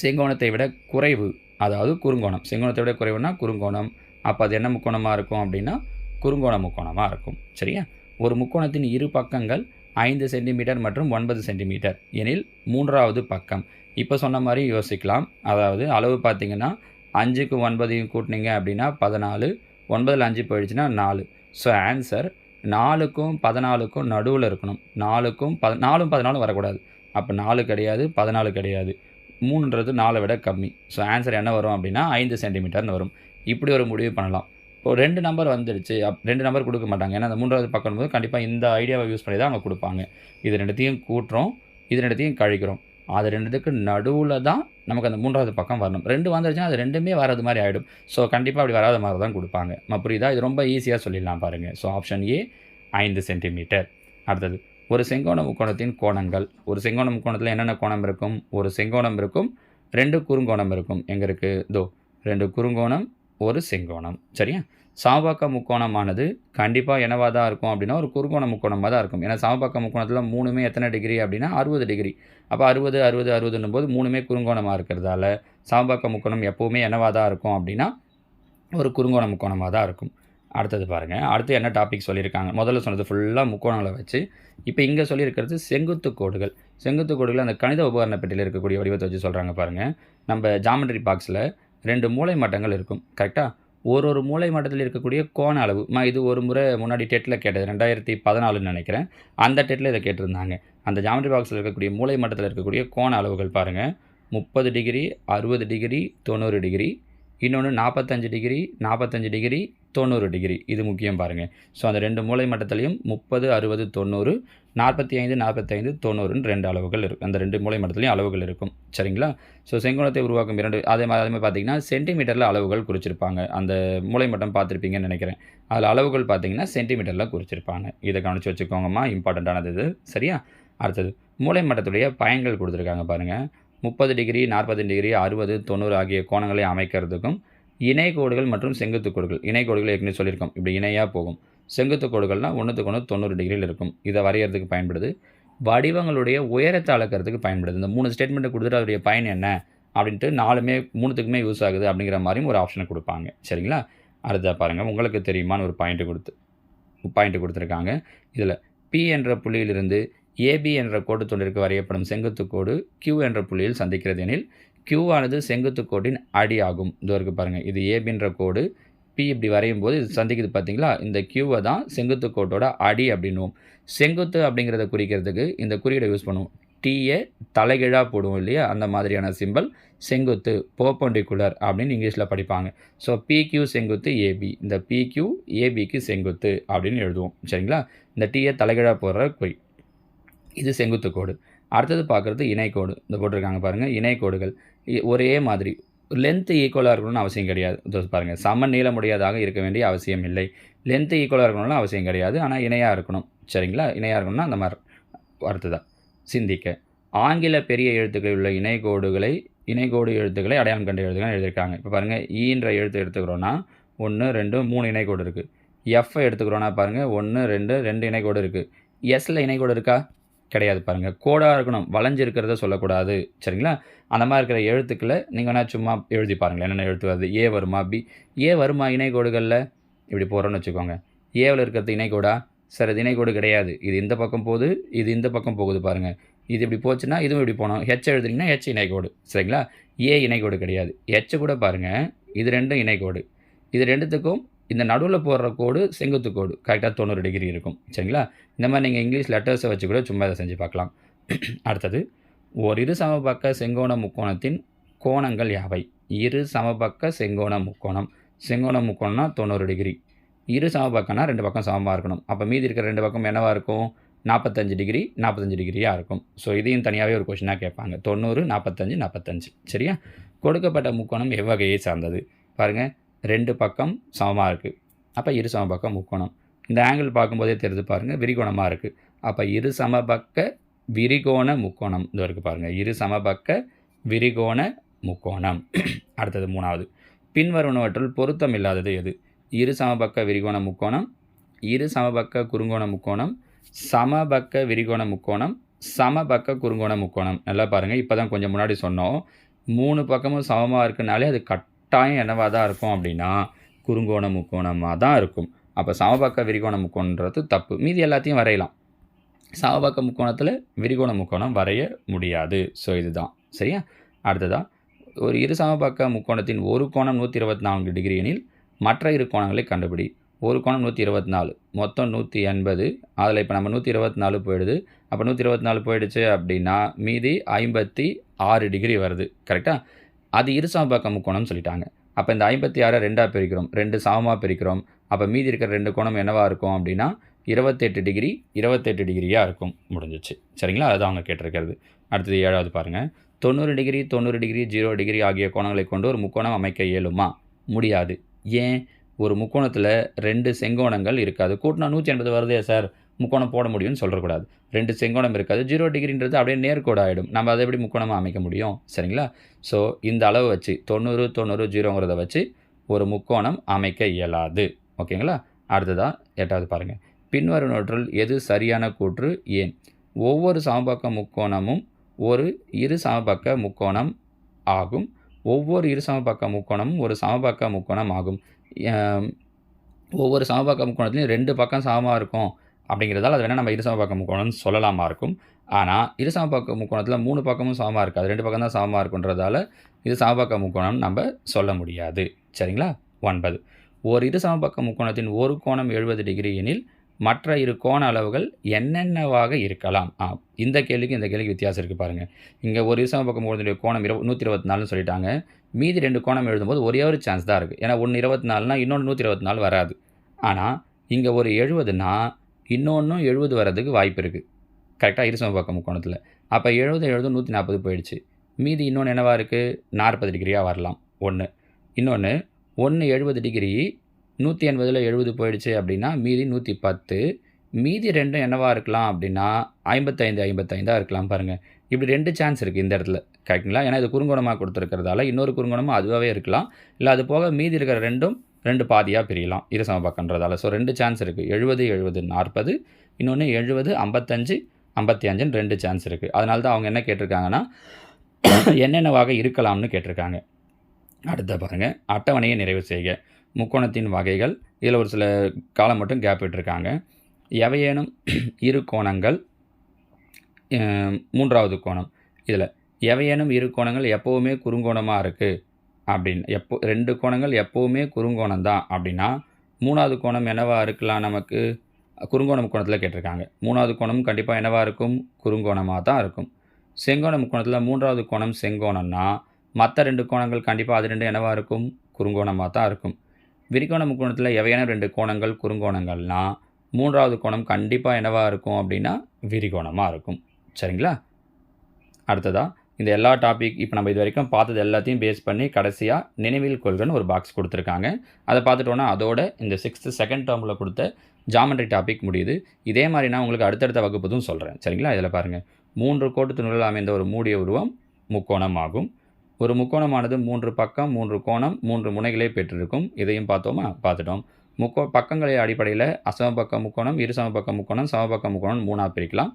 செங்கோணத்தை விட குறைவு. அதாவது குறுங்கோணம். செங்கோணத்தை விட குறைவுனா குறுங்கோணம். அப்போ அது என்ன முக்கோணமாக இருக்கும் அப்படின்னா குறுங்கோண முக்கோணமாக இருக்கும். சரியா? ஒரு முக்கோணத்தின் இரு பக்கங்கள் ஐந்து சென்டிமீட்டர் மற்றும் ஒன்பது சென்டிமீட்டர். எனில் மூன்றாவது பக்கம். இப்போ சொன்ன மாதிரி யோசிக்கலாம். அதாவது அளவு பார்த்தீங்கன்னா அஞ்சுக்கு ஒன்பதையும் கூட்டினீங்க அப்படின்னா பதினாலு. ஒன்பதில் அஞ்சு போயிடுச்சுன்னா நாலு. ஸோ ஆன்சர் நாலுக்கும் பதினாலுக்கும் நடுவில் இருக்கணும். நாலுக்கும் பத நாலும் பதினாலும் வரக்கூடாது. அப்போ நாலு கிடையாது பதினாலு கிடையாது. மூணுன்றது நாலை விட கம்மி. ஸோ ஆன்சர் என்ன வரும் அப்படின்னா ஐந்து சென்டிமீட்டர்னு வரும். இப்படி ஒரு முடிவு பண்ணலாம். இப்போ ரெண்டு நம்பர் வந்துடுச்சு அப் ரெண்டு நம்பர் கொடுக்க மாட்டாங்க. ஏன்னா அந்த மூன்றாவது பக்கம் போது கண்டிப்பாக இந்த ஐடியாவை யூஸ் பண்ணி தான் அவங்க கொடுப்பாங்க. இது ரெண்டுத்தையும் கூட்டுறோம் இது ரெண்டுத்தையும் கழிக்கிறோம். அது ரெண்டுத்துக்கு நடுவில் தான் நமக்கு அந்த மூன்றாவது பக்கம் வரணும். ரெண்டு வந்துருச்சுன்னா அது ரெண்டுமே வராது மாதிரி ஆகிடும் ஸோ கண்டிப்பாக அப்படி வராத மாதிரி தான் கொடுப்பாங்க. நம்ம புரியுதா? இது ரொம்ப ஈஸியாக சொல்லிடலாம் பாருங்கள் ஸோ ஆப்ஷன் ஏ ஐந்து சென்டிமீட்டர் அடுத்தது ஒரு செங்கோண முக்கோணத்தின் கோணங்கள். ஒரு செங்கோண முக்கோணத்தில் என்னென்ன கோணம் இருக்கும்? ஒரு செங்கோணம் இருக்கும் ரெண்டு குறுங்கோணம் இருக்கும். எங்கே இருக்குது தோ ரெண்டு குறுங்கோணம் ஒரு செங்கோணம். சரியா? சமபக்க முக்கோணமானது கண்டிப்பாக என்னவாக தான் இருக்கும் அப்படின்னா ஒரு குறுங்கோண முக்கோணமாக தான் இருக்கும். ஏன்னா சமபக்க முக்கோணத்தில் மூணுமே எத்தனை டிகிரி அப்படின்னா அறுபது டிகிரி. அப்போ அறுபது அறுபது அறுபதுன்னும் போது மூணுமே குறுங்கோணமாக இருக்கிறதால சமபக்க முக்கோணம் எப்போவுமே என்னவாக தான் இருக்கும் அப்படின்னா ஒரு குறுங்கோண முக்கோணமாக தான் இருக்கும். அடுத்தது பாருங்கள் அடுத்து என்ன டாபிக் சொல்லியிருக்காங்க? முதல்ல சொன்னது ஃபுல்லாக முக்கோணங்களை வச்சு இப்போ இங்கே சொல்லியிருக்கிறது செங்குத்து கோடுகள். செங்குத்து கோடுகள் அந்த கணித உபகரண பெட்டியில் இருக்கக்கூடிய வடிவத்தை வச்சு சொல்கிறாங்க பாருங்கள் நம்ம ஜாமெட்ரி பாக்ஸில் ரெண்டு மூளை மட்டங்கள் இருக்கும். கரெக்டாக ஒரு ஒரு மூளை மட்டத்தில் இருக்கக்கூடிய கோண அளவு. மா இது ஒரு முறை முன்னாடி டெட்டில் கேட்டது ரெண்டாயிரத்தி பதினாலுன்னு நினைக்கிறேன். அந்த டெட்டில் இதை கேட்டிருந்தாங்க. அந்த ஜாமெட்ரி பாக்ஸில் இருக்கக்கூடிய மூளை மட்டத்தில் இருக்கக்கூடிய கோண அளவுகள் பாருங்கள் முப்பது டிகிரி அறுபது டிகிரி தொண்ணூறு டிகிரி இன்னொன்று நாற்பத்தஞ்சு டிகிரி நாற்பத்தஞ்சு டிகிரி தொண்ணூறு டிகிரி. இது முக்கியம் பாருங்கள் ஸோ அந்த ரெண்டு மூளை மட்டத்துலேயும் முப்பது அறுபது தொண்ணூறு நாற்பத்தி ஐந்து நாற்பத்தைந்து தொண்ணூறுன்னு ரெண்டு அளவுகள் இருக்கும் அந்த ரெண்டு மூளை மட்டத்துலையும் அளவுகள் இருக்கும். சரிங்களா? ஸோ செங்கோணத்தை உருவாக்கும் இரண்டு அதே மாதிரி அதே மாதிரி பார்த்தீங்கன்னா சென்டிமீட்டரில் அளவுகள் குறிச்சிருப்பாங்க. அந்த மூளை மட்டம் பார்த்துருப்பீங்கன்னு நினைக்கிறேன். அதில் அளவுகள் பார்த்தீங்கன்னா சென்டிமீட்டரில் குறிச்சிருப்பாங்க. இதை கவனித்து வச்சுக்கோங்கம்மா. இம்பார்ட்டண்ட்டானது இது. சரியா? அடுத்தது மூளை மட்டத்துடைய பயன்கள் கொடுத்துருக்காங்க பாருங்கள் முப்பது டிகிரி நாற்பது டிகிரி அறுபது தொண்ணூறு ஆகிய கோணங்களை அமைக்கிறதுக்கும் இணை கோடுகள் மற்றும் செங்குத்து கோடுகள். இணை கோடுகள் ஏற்கனவே சொல்லியிருக்கோம். இப்படி இணையாக போகும். செங்குத்து கோடுகள்னால் ஒன்றுத்துக்கு ஒன்று தொண்ணூறு டிகிரியில் இருக்கும். இதை வரைகிறதுக்கு பயன்படுது. வடிவங்களுடைய உயரத்தை அளக்கிறதுக்கு பயன்படுது. இந்த மூணு ஸ்டேட்மெண்ட்டை கொடுத்துட்டு அதோடைய பயன் என்ன அப்படின்ட்டு நாலுமே மூணுத்துக்குமே யூஸ் ஆகுது அப்படிங்கிற மாதிரியும் ஒரு ஆப்ஷனை கொடுப்பாங்க. சரிங்களா? அடுத்தா பாருங்கள் உங்களுக்கு தெரியுமான்னு ஒரு பாயிண்ட்டு கொடுத்து பாயிண்ட்டு கொடுத்துருக்காங்க. இதில் பி என்ற புள்ளியிலிருந்து ஏபி என்ற கோடு தொழிற்கு வரையப்படும் செங்குத்து கோடு கியூ என்ற புள்ளியில் சந்திக்கிறது எனில் Q ஆனது செங்குத்து கோட்டின் அடி ஆகும். இதோ பாருங்கள் இது ஏபின்ற கோடு. பி இப்படி வரையும் போது இது சந்திக்குது பார்த்தீங்களா இந்த கியூவை தான் செங்குத்து கோட்டோட அடி அப்படின்னுவோம். செங்குத்து அப்படிங்கிறத குறிக்கிறதுக்கு இந்த குறியீடை யூஸ் பண்ணுவோம். டீயை தலைகீழாக போடுவோம் இல்லையா? அந்த மாதிரியான சிம்பல் செங்குத்து போப்பண்டிகுலர் அப்படின்னு இங்கிலீஷில் படிப்பாங்க. ஸோ பிக்யூ செங்குத்து ஏபி இந்த பிக்யூ ஏபிக்கு செங்குத்து அப்படின்னு எழுதுவோம். சரிங்களா? இந்த டீயை தலைகீழாக போடுற குறி இது செங்குத்து கோடு. அடுத்தது பார்க்குறது இணைக்கோடு இந்த போட்டிருக்காங்க பாருங்கள் இணைக்கோடுகள் இ- ஒரே மாதிரி. லென்த்து ஈக்குவலாக இருக்கணும்னு அவசியம் கிடையாது. பாருங்கள் சம நீளமுடையதாக இருக்க வேண்டிய அவசியம் இல்லை. லென்த்து ஈக்குவலாக இருக்கணும்னு அவசியம் கிடையாது. ஆனால் இணையாக இருக்கணும். சரிங்களா? இணையாக இருக்கணும்னா அந்த மாதிரி அடுத்ததாக சிந்திக்க. ஆங்கில பெரிய எழுத்துக்களில் உள்ள இணைகோடுகளை இணைகோடு எழுத்துக்களை அடையாளம் கண்ட எழுத்துக்கள் எழுதியிருக்காங்க. இப்போ பாருங்கள் ஈன்ற e எழுத்து எடுத்துக்கிறோன்னா ஒன்று ரெண்டு மூணு இணைக்கோடு இருக்குது எஃப்ஐ எடுத்துக்கிறோன்னா பாருங்கள் ஒன்று ரெண்டு ரெண்டு இணைக்கோடு இருக்குது எஸ்ஸில் இணைக்கோடு இருக்கா? கிடையாது பாருங்கள் கோடாக இருக்கணும் வளைஞ்சு இருக்கிறத சொல்லக்கூடாது. சரிங்களா? அந்த மாதிரி இருக்கிற எழுத்துக்களை நீங்கள் வேணால் சும்மா எழுதி பாருங்களேன். என்னென்ன எழுத்து வருது ஏ வருமா? பி ஏ வருமா இணைகோடுகளில்? இப்படி போகிறோன்னு வச்சுக்கோங்க. ஏவில் இருக்கிறது இணைக்கோடா சார் இது இணைக்கோடு கிடையாது. இது இந்த பக்கம் போகுது இது இந்த பக்கம் போகுது பாருங்கள் இது இப்படி போச்சுன்னா இதுவும் இப்படி போகணும். ஹெச் எழுதுனீங்கன்னா ஹெச் இணைக்கோடு சரிங்களா? ஏ இணைக்கோடு கிடையாது. ஹெச் கூட பாருங்கள் இது ரெண்டும் இணைக்கோடு இது ரெண்டுத்துக்கும் இந்த நடுவில் போடுற கோடு செங்குத்து கோடு. கரெக்டாக தொண்ணூறு டிகிரி இருக்கும். சரிங்களா? இந்த மாதிரி நீங்கள் இங்கிலீஷ் லெட்டர்ஸை வச்சு கூட சும்மா இதை செஞ்சு பார்க்கலாம். (clears throat) அடுத்தது ஒரு இரு சமபக்க செங்கோண முக்கோணத்தின் கோணங்கள் யாவை? இரு சமபக்க செங்கோண முக்கோணம். செங்கோண முக்கோணம்னா தொண்ணூறு டிகிரி இரு சமபக்கம்னா ரெண்டு பக்கம் சமமாக இருக்கணும். அப்போ மீதி இருக்கிற ரெண்டு பக்கம் என்னவாக இருக்கும்? நாற்பத்தஞ்சு டிகிரி நாற்பத்தஞ்சு டிகிரியாக இருக்கும். ஸோ இதையும் தனியாகவே ஒரு கொஷினாக கேட்பாங்க. தொண்ணூறு நாற்பத்தஞ்சு நாற்பத்தஞ்சு சரியா? கொடுக்கப்பட்ட முக்கோணம் எவ்வகையை சார்ந்தது? பாருங்கள் ரெண்டு பக்கம் சமமாக இருக்குது அப்போ இரு சமபக்க முக்கோணம். இந்த ஆங்கிள் பார்க்கும்போதே தெரிஞ்சு பாருங்கள் விரிகோணமாக இருக்குது அப்போ இரு சமபக்க விரிகோண முக்கோணம். இது இருக்குது பாருங்கள் இரு சமபக்க விரிகோண முக்கோணம். (clears throat) அடுத்தது மூணாவது. பின்வருவனவற்றுள் பொருத்தம் இல்லாதது எது? இரு சமபக்க விரிகோண முக்கோணம் இரு சமபக்க குறுங்கோண முக்கோணம் சமபக்க விரிகோண முக்கோணம் சமபக்க குறுங்கோண முக்கோணம். நல்லா பாருங்கள் இப்போ தான் கொஞ்சம் முன்னாடி சொன்னோம். மூணு பக்கமும் சமமாக இருக்குனாலே அது கட் கட்டாயம் என்னவாக தான் இருக்கும் அப்படின்னா குறுங்கோண முக்கோணமாக தான் இருக்கும். அப்போ சமபக்க விரிகோண முக்கோணன்றது தப்பு. மீதி எல்லாத்தையும் வரையலாம். சமபக்க முக்கோணத்தில் விரிகோண முக்கோணம் வரைய முடியாது. ஸோ இதுதான். சரியா? அடுத்ததா ஒரு இரு சமபக்க முக்கோணத்தின் ஒரு கோணம் நூற்றி இருபத்தி நான்கு டிகிரி எனில் மற்ற இரு கோணங்களை கண்டுபிடி. ஒரு கோணம் நூற்றி இருபத்தி நாலு மொத்தம் நூற்றி எண்பது அதில் இப்போ நம்ம நூற்றி இருபத்தி நாலு போயிடுது. அப்போ நூற்றி இருபத்தி நாலு போயிடுச்சு அப்படின்னா மீதி ஐம்பத்தி ஆறு டிகிரி வருது. கரெக்டாக அது இரு சமபக்க முக்கோணம்னு சொல்லிட்டாங்க. அப்போ இந்த ஐம்பத்தி ஆறை ரெண்டாக பிரிக்கிறோம். ரெண்டு சமமாக பிரிக்கிறோம். அப்போ மீதி இருக்கிற ரெண்டு கோணம் என்னவாக இருக்கும் அப்படின்னா இருபத்தெட்டு டிகிரி இருபத்தெட்டு டிகிரியாக இருக்கும். முடிஞ்சிச்சு. சரிங்களா? அதுதான் அவங்க கேட்டிருக்கிறது. அடுத்தது ஏழாவது பாருங்கள் தொண்ணூறு டிகிரி தொண்ணூறு டிகிரி ஜீரோ டிகிரி ஆகிய கோணங்களை கொண்டு ஒரு முக்கோணம் அமைக்க இயலுமா? முடியாது. ஏன்? ஒரு முக்கோணத்தில் ரெண்டு செங்கோணங்கள் இருக்காது. கூட்டினா நூற்றி எண்பது வருதே சார். முக்கோணம் போட முடியும்னு சொல்லக்கூடாது ரெண்டு செங்கோணம் இருக்காது. ஜீரோ டிகிரின்றது அப்படியே நேர்கோடு ஆகிடும் நம்ம அதை எப்படி முக்கோணமாக அமைக்க முடியும்? சரிங்களா? ஸோ இந்த அளவு வச்சு தொண்ணூறு தொண்ணூறு ஜீரோங்கிறத வச்சு ஒரு முக்கோணம் அமைக்க இயலாது. ஓகேங்களா? அடுத்ததாக எட்டாவது பாருங்கள் பின்வருவனவற்றுள் எது சரியான கூற்று? ஏன் ஒவ்வொரு சமபக்க முக்கோணமும் ஒரு இரு சமபக்க முக்கோணம் ஆகும். ஒவ்வொரு இரு சமபக்க முக்கோணமும் ஒரு சமபக்க முக்கோணம் ஆகும். ஒவ்வொரு சமபக்க முக்கோணத்துலையும் ரெண்டு பக்கம் சமமாக இருக்கும். அப்படிங்கிறதால அது வேணால் நம்ம இருசம பக்க முக்கோணம்னு சொல்லலாமா இருக்கும். ஆனால் இருசம பக்க முக்கோணத்தில் மூணு பக்கமும் சமமாக இருக்காது. ரெண்டு பக்கம் தான் சமமாக இருக்குன்றதால இது சமபக்க முக்கோணம் நம்ம சொல்ல முடியாது. சரிங்களா? ஒன்பது. ஒரு இரு சமபக்க முக்கோணத்தின் ஒரு கோணம் எழுபது டிகிரி எனில் மற்ற இரு கோண அளவுகள் என்னென்னவாக இருக்கலாம்? ஆ இந்த கேள்விக்கு இந்த கேள்விக்கு வித்தியாசம் இருக்குது பாருங்கள் இங்கே ஒரு இருசம பக்கம் முக்கோணத்துடைய கோணம் இரு நூற்றி இருபத்தி நாலுன்னு சொல்லிட்டாங்க. மீதி ரெண்டு கோணம் எழுதும்போது ஒரே ஒரு சான்ஸ் தான் இருக்குது ஏன்னா ஒன்று இருபத்தி நாலுனா இன்னொன்று நூற்றி இருபத்தி நாலு வராது. ஆனால் இங்கே ஒரு எழுபதுனா இன்னொன்றும் எழுபது வர்றதுக்கு வாய்ப்பு இருக்குது கரெக்டாக இருசம பக்கம் முக்கோணத்தில். அப்போ எழுபது எழுபது நூற்றி நாற்பது போயிடுச்சு. மீதி இன்னொன்று என்னவாக இருக்குது நாற்பது டிகிரியாக வரலாம். ஒன்று இன்னொன்று ஒன்று எழுபது டிகிரி நூற்றி எண்பதில் எழுபது போயிடுச்சு அப்படின்னா மீதி நூற்றி பத்து மீதி ரெண்டும் என்னவாக இருக்கலாம் அப்படின்னா ஐம்பத்தைந்து ஐம்பத்தைந்தாக இருக்கலாம் பாருங்கள் இப்படி ரெண்டு சான்ஸ் இருக்குது இந்த இடத்துல. கரெக்டுங்களா ஏன்னா இது குறுங்கோணமாக கொடுத்துருக்கிறதால இன்னொரு குறுங்கோணமும் அதுவாகவே இருக்கலாம். இல்லை அது போக மீதி இருக்கிற ரெண்டும் ரெண்டு பாதியாக பிரியலாம் இரு சமபக்கன்றதால ஸோ ரெண்டு சான்ஸ் இருக்குது எழுபது எழுபது நாற்பது. இன்னொன்று எழுபது ஐம்பத்தஞ்சு ஐம்பத்தி அஞ்சுன்னு ரெண்டு சான்ஸ் இருக்குது அதனால தான் அவங்க என்ன கேட்டிருக்காங்கன்னா (coughs) என்னென்னவாக இருக்கலாம்னு கேட்டிருக்காங்க. அடுத்த பாருங்கள் அட்டவணையை நிறைவு செய்க. முக்கோணத்தின் வகைகள். இதில் ஒரு சில காலம் மட்டும் கேப் விட்டுருக்காங்க. (coughs) எவையேனும் இரு கோணங்கள் மூன்றாவது கோணம். இதில் எவையேனும் இரு கோணங்கள் எப்போவுமே குறுங்கோணமாக இருக்குது அப்படின்னு. எப்போ ரெண்டு கோணங்கள் எப்போவுமே குறுங்கோணம் தான் அப்படின்னா மூணாவது கோணம் என்னவாக இருக்கலாம் நமக்கு? குறுங்கோணம் கோணத்தில் கேட்டிருக்காங்க. மூணாவது கோணம் கண்டிப்பாக என்னவாக இருக்கும்? குறுங்கோணமாக தான் இருக்கும். செங்கோணம் முக்கோணத்தில் மூன்றாவது கோணம் செங்கோணம்னா மற்ற ரெண்டு கோணங்கள் கண்டிப்பாக அது ரெண்டு என்னவாக இருக்கும்? குறுங்கோணமாக தான் இருக்கும். விரிகோணம் முக்கோணத்தில் எவையான ரெண்டு கோணங்கள் குறுங்கோணங்கள்னா மூன்றாவது கோணம் கண்டிப்பாக என்னவாக இருக்கும் அப்படின்னா விரிகோணமாக இருக்கும். சரிங்களா? அடுத்ததாக இந்த எல்லா டாபிக் இப்போ நம்ம இது வரைக்கும் பார்த்தது எல்லாத்தையும் பேஸ் பண்ணி கடைசியாக நினைவில் கொள்கன்னு ஒரு பாக்ஸ் கொடுத்துருக்காங்க. அதை பார்த்துட்டோன்னா அதோட இந்த சிக்ஸ்த்து செகண்ட் டேர்மில் கொடுத்த ஜாமெண்ட்ரி டாபிக் முடியுது. இதே மாதிரி நான் உங்களுக்கு அடுத்தடுத்த வகுப்புதும் சொல்கிறேன் சரிங்களா? இதில் பாருங்கள் மூன்று கோட்டு துண்டுகள் அமைந்த ஒரு மூடிய உருவம் முக்கோணம் ஆகும் ஒரு முக்கோணமானது மூன்று பக்கம் மூன்று கோணம் மூன்று முனைகளை பெற்றிருக்கும். இதையும் பார்த்தோமா? பார்த்துட்டோம். முக்கோ பக்கங்களை அடிப்படையில் அசமபக்க முக்கோணம் இருசமபக்க முக்கோணம் சமபக்க முக்கோணம் மூணாக பிரிக்கலாம்.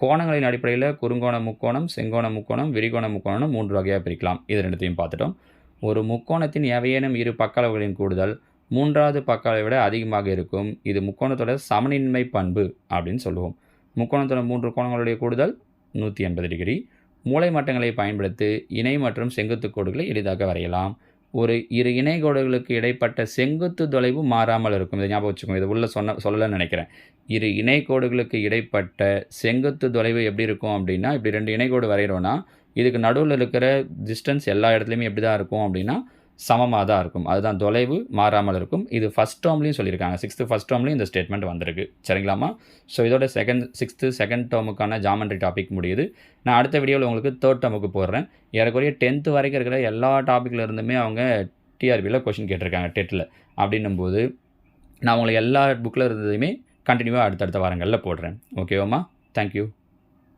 கோணங்களின் அடிப்படையில் குறுங்கோண முக்கோணம் செங்கோண முக்கோணம் விரிகோண முக்கோணம் மூன்று வகையாக பிரிக்கலாம். இது ரெண்டுத்தையும் பார்த்துட்டோம். ஒரு முக்கோணத்தின் எவையேனும் இரு பக்க அளவுகளின் கூடுதல் மூன்றாவது பக்க அளவை விட அதிகமாக இருக்கும். இது முக்கோணத்தோட சமனின்மை பண்பு அப்படின்னு சொல்லுவோம். முக்கோணத்தோட மூன்று கோணங்களுடைய கூடுதல் நூற்றி எண்பது டிகிரி. மூளை மட்டங்களை பயன்படுத்தி இணை மற்றும் செங்குத்து கோடுகளை எளிதாக வரையலாம். ஒரு இரு இணைகோடுகளுக்கு இடைப்பட்ட செங்குத்து தொலைவு மாறாமல் இருக்கும். இதை ஞாபகம் வச்சுக்கோங்க. இது உள்ள சொன்ன சொல்லலன்னு நினைக்கிறேன். இரு இணைகோடுகளுக்கு இடைப்பட்ட செங்குத்து தொலைவு எப்படி இருக்கும் அப்படின்னா இப்படி ரெண்டு இணைக்கோடு வரைகிறோன்னா இதுக்கு நடுவில் இருக்கிற டிஸ்டன்ஸ் எல்லா இடத்துலையுமே எப்படி தான் இருக்கும் அப்படின்னா சமமாக தான் இருக்கும். அதுதான் தொலைவு மாறாமல் இருக்கும். இது ஃபஸ்ட் டேர்ம்லையும் சொல்லியிருக்காங்க. சிக்ஸ்த்து ஃபஸ்ட் டேர்ம்லையும் இந்த ஸ்டேட்மெண்ட் வந்திருக்கு. சரிங்களாமா ஸோ இதோட செகண்ட் சிக்ஸ்த்து செகண்ட் டேர்முக்கான ஜாமெண்ட்ரி டாபிக் முடியுது. நான் அடுத்த வீடியோவில் உங்களுக்கு தேர்ட் டேர்முக்கு போடுறேன். ஏறக்குறைய டென்த்து வரைக்கும் இருக்கிற எல்லா டாப்பிக்கில் இருந்துமே அவங்க டிஆர்பியில் கொஷின் கேட்டிருக்காங்க டெட்டில் அப்படின்னும் போது நான் உங்களுக்கு எல்லா புக்கில் இருந்ததையுமே கண்டினியூவாக அடுத்தடுத்த வாரங்களில் போடுறேன். ஓகேவாம்மா தேங்க்யூ